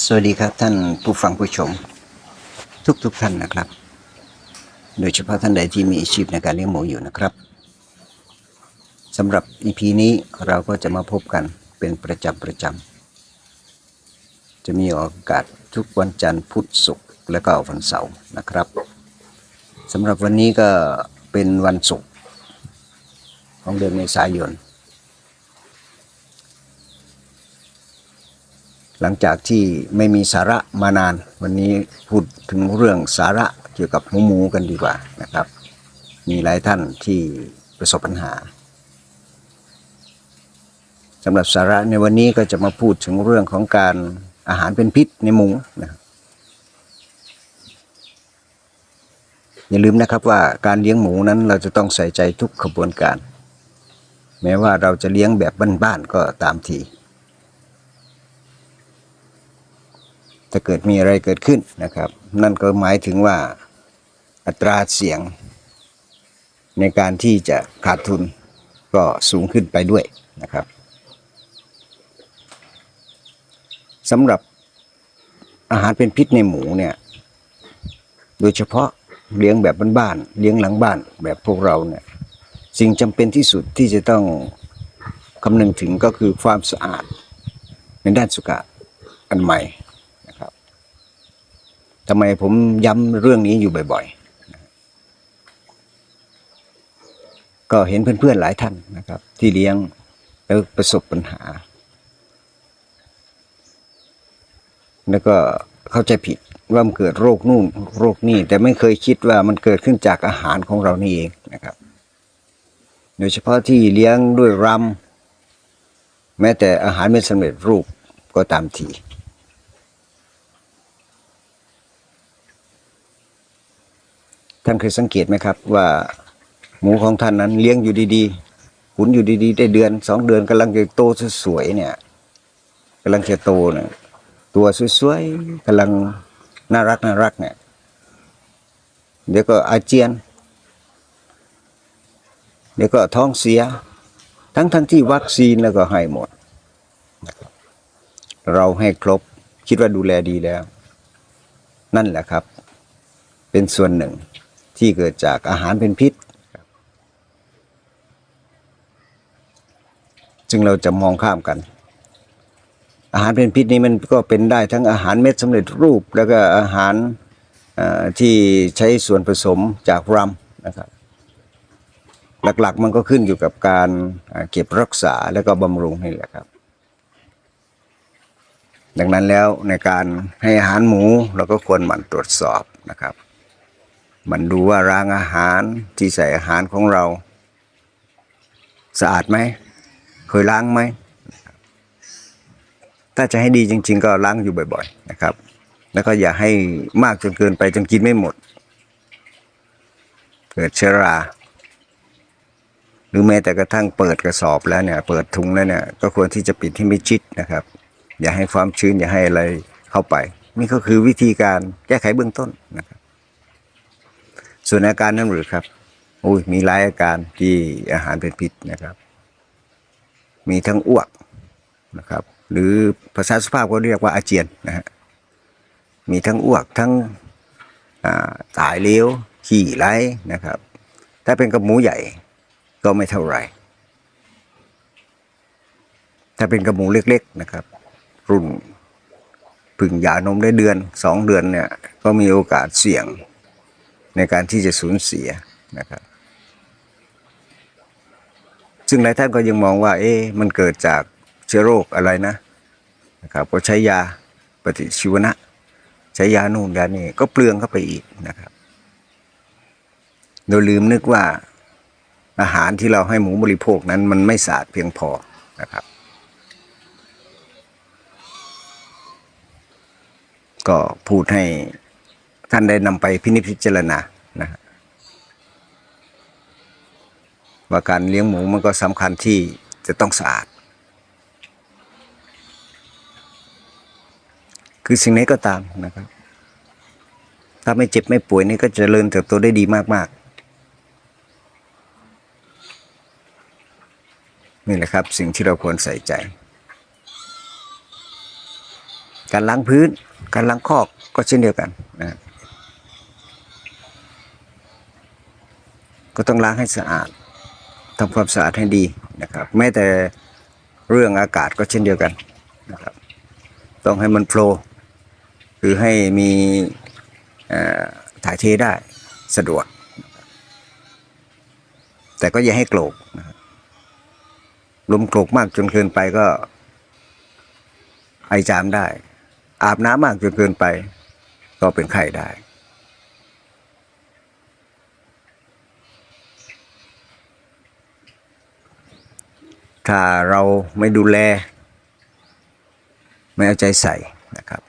สวัสดีครับท่านผู้ฟังผู้ชม ทุกๆทท่านนะครับ โดยเฉพาะท่านใดที่มีอาชีพในการเลี้ยงหมูอยู่นะครับสำหรับ EP นี้เราก็จะมาพบกันเป็นประจำประจำจะมีออกอากาศทุกวันจันทร์พุธศุกร์และก็วันเสาร์นะครับสำหรับวันนี้ก็เป็นวันศุกร์ของเดือนเมษายน หลังจากที่ไม่มีสาระมานาน วันนี้พูดถึงเรื่องสาระเกี่ยวกับหมูหมูกันดีกว่านะครับ มีหลายท่านที่ประสบปัญหาสำหรับสาระในวันนี้ก็จะมาพูดถึงเรื่องของการอาหารเป็นพิษในหมูนะอย่าลืมนะครับว่าการเลี้ยงหมูนั้นเราจะต้องใส่ใจทุกขบวนการ แม้ว่าเราจะเลี้ยงแบบบ้านๆก็ตามที ถ้าเกิดมีอะไรเกิดขึ้นนะครับ นั่นก็หมายถึงว่าอัตราเสี่ยง ในการที่จะขาดทุนก็สูงขึ้นไปด้วยนะครับสำหรับอาหารเป็นพิษในหมูเนี่ย โดยเฉพาะเลี้ยงแบบบ้านๆเลี้ยงหลังบ้านแบบพวกเราเนี่ยสิ่งจำเป็นที่สุดที่จะต้องคำนึงถึงก็คือความสะอาดในด้านสุขอนามัย ทำไมผมย้ำเรื่องนี้อยู่บ่อยๆ ก็เห็นเพื่อนๆหลายท่านนะครับ ที่เลี้ยงแล้วประสบปัญหา แล้วก็เข้าใจผิดว่ามันเกิดโรคนู่นโรคนี่ แต่ไม่เคยคิดว่ามันเกิดขึ้นจากอาหารของเรานี่เองนะครับ โดยเฉพาะที่เลี้ยงด้วยรำแม้แต่อาหารไม่สำเร็จรูปก็ตามที ท่านเคยสังเกตไหมครับ ว่าหมูของท่านนั้นเลี้ยงอยู่ดีๆขุนอยู่ดีๆ ได้เดือนสองเดือนกำลังจะโตสวยๆเนี่ยกำลังจะโตเนี่ยตัวสวยๆกำลังน่ารักน่ารักเนี่ยเดี๋ยวก็อาเจียน เดี๋ยวก็ท้องเสีย ทั้งทั้งที่วัคซีนแล้วก็ให้หมด เราให้ครบคิดว่าดูแลดีแล้ว นั่นแหละครับ เป็นส่วนหนึ่ง ที่เกิดจากอาหารเป็นพิษครับจึงเราจะมองข้ามกัน อาหารเป็นพิษนี้มันก็เป็นได้ทั้งอาหารเม็ดสำเร็จรูป แล้วก็อาหารเอ่อที่ใช้ส่วนผสมจากรำนะครับหลักๆ มันก็ขึ้นอยู่กับการเอ่อเก็บรักษาแล้วก็บำรุงนี่แหละครับ ดังนั้นแล้วในการให้อาหารหมูเราก็ควรหมั่นตรวจสอบนะครับ มันดูว่ารางอาหารที่ใส่อาหารของเรา สะอาดไหม เคยล้างไหม ถ้าจะให้ดีจริง ๆ ก็ล้างอยู่บ่อย ๆ นะครับ แล้วก็อย่าให้มากจนเกินไปจนกินไม่หมด เกิดเชื้อรา หรือแม้แต่กระทั่งเปิดกระสอบแล้วเนี่ย เปิดถุงแล้วเนี่ย ก็ควรที่จะปิดให้มิดชิดนะครับ อย่าให้ความชื้นอย่าให้อะไรเข้าไป นี่ก็คือวิธีการแก้ไขเบื้องต้นนะครับ ส่วนอาการนั้นหรือครับอุ้ยมีหลายอาการที่อาหารเป็นพิษนะครับ มีทั้งอ้วกนะครับ หรือภาษาสุภาพก็เรียกว่าอาเจียนนะฮะมีทั้งอ้วกทั้งตายเลี้ยวขี่ไหลนะครับ ถ้าเป็นกับหมูใหญ่ก็ไม่เท่าไหร่ ถ้าเป็นกับหมูเล็กๆนะครับ รุ่นพึ่งยานมได้เดือนสองเดือนเนี่ย ก็มีโอกาสเสี่ยง ในการที่จะสูญเสียนะครับ ซึ่งหลายท่านก็ยังมองว่า เอ๊ะมันเกิดจากเชื้อโรคอะไรนะนะครับก็ใช้ยาปฏิชีวนะ ใช้ยานู่นยานี่ก็เปลืองเข้าไปอีกนะครับโดยลืมนึกว่าอาหารที่เราให้หมูบริโภคนั้นมันไม่สะอาดเพียงพอนะครับ ก็พูดให้ ท่านได้นำไปพินิจพิจารณานะว่าการเลี้ยงหมูมันก็สำคัญที่จะต้องสะอาด คือสิ่งไหนก็ตามนะครับ ถ้าไม่เจ็บไม่ป่วยนี่ก็จเจริญเติบโตได้ดีมาก ๆ นี่แหละครับสิ่งที่เราควรใส่ใจ การล้างพื้น การล้างคอกก็เช่นเดียวกันนะ ก็ต้องล้างให้สะอาดทำความสะอาดให้ดีนะครับแม้แต่เรื่องอากาศก็เช่นเดียวกันนะครับต้องให้มันโฟลว์คือให้มีถ่ายเทได้สะดวก แต่ก็อย่าให้โกรกนะลมโกรกมากจนเกินไปก็ไอจามได้ อาบน้ำมากจนเกินไป ก็เป็นไข้ได้ ถ้าเราไม่ดูแล ไม่เอาใจใส่นะครับ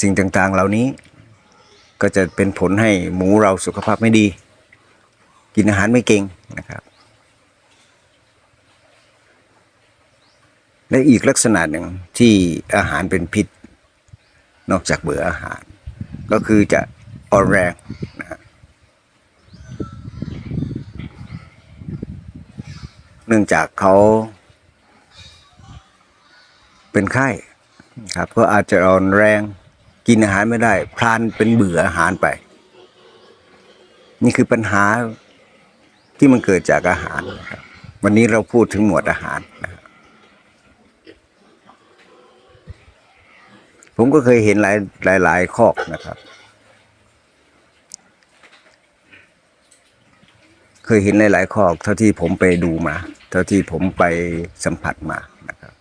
สิ่งต่างๆเหล่านี้ก็จะเป็นผลให้หมูเราสุขภาพไม่ดี กินอาหารไม่เก่งนะครับ และอีกลักษณะหนึ่งที่อาหารเป็นพิษ นอกจากเบื่ออาหาร ก็คือจะอ่อนแรงนะฮะ เนื่องจากเขาเป็นไข้ครับก็อาจจะอ่อนแรงกินอาหารไม่ได้ พลานเป็นเบื่ออาหารไป นี่คือปัญหาที่มันเกิดจากอาหารนะครับวันนี้เราพูดถึงหมวดอาหารนะผมก็เคยเห็นหลายหลายหลายคอกนะครับ เคยเห็นหลายๆคอก เท่าที่ผมไปดูมา เท่าที่ผมไปสัมผัสมานะครับ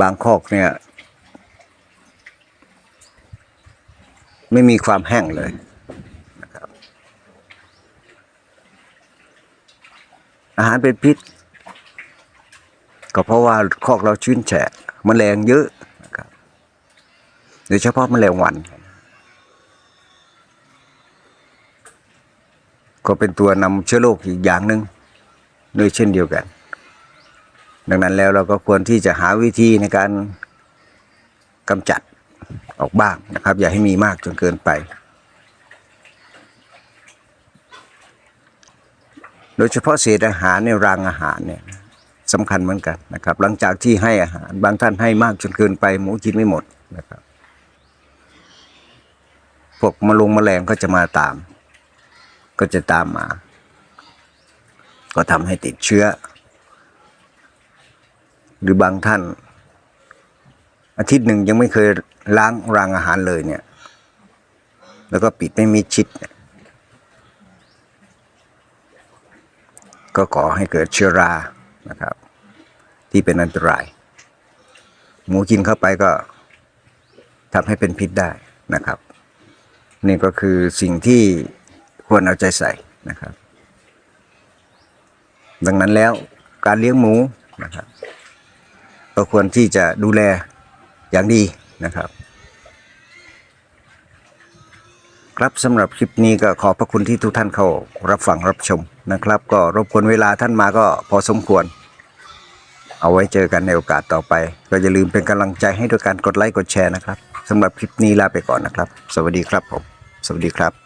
บางคอกเนี่ย ไม่มีความแห้งเลยนะครับอาหารเป็นพิษ ก็เพราะว่าคอกเราชื้นแฉะมแมลงเยอะนะครับโดยเฉพาะมแมลงวัน ก็เป็นตัวนำเชื้อโรคอีกอย่างหนึ่งด้วยเช่นเดียวกัน ดังนั้นแล้วเราก็ควรที่จะหาวิธีในการกำจัดออกบ้างนะครับ อย่าให้มีมากจนเกินไป โดยเฉพาะเศษอาหารในรางอาหารเนี่ยสำคัญเหมือนกันนะครับ หลังจากที่ให้อาหารบางท่านให้มากจนเกินไป หมูกินไม่หมดนะครับพวกมะลงมแมลงก็จะมาตาม ก็จะตามมา ก็ทำให้ติดเชื้อ หรือบางท่าน อาทิตย์หนึ่งยังไม่เคยล้างรางอาหารเลยเนี่ย แล้วก็ปิดไม่มิดชิด ก็ก่อให้เกิดเชื้อรานะครับ ที่เป็นอันตราย หมูกินเข้าไปก็ทำให้เป็นพิษได้นะครับ นี่ก็คือสิ่งที่ ควรเอาใจใส่นะครับ ดังนั้นแล้วการเลี้ยงหมูนะครับก็ควรที่จะดูแลอย่างดีนะครับ ครับสำหรับคลิปนี้ก็ขอบพระคุณที่ทุกท่านเข้ารับฟังรับชมนะครับ ก็รบกวนเวลาท่านมาก็พอสมควร เอาไว้เจอกันในโอกาสต่อไป ก็อย่าลืมเป็นกำลังใจให้ด้วยการกดไลค์กดแชร์นะครับสำหรับคลิปนี้ลาไปก่อนนะครับ สวัสดีครับผม สวัสดีครับ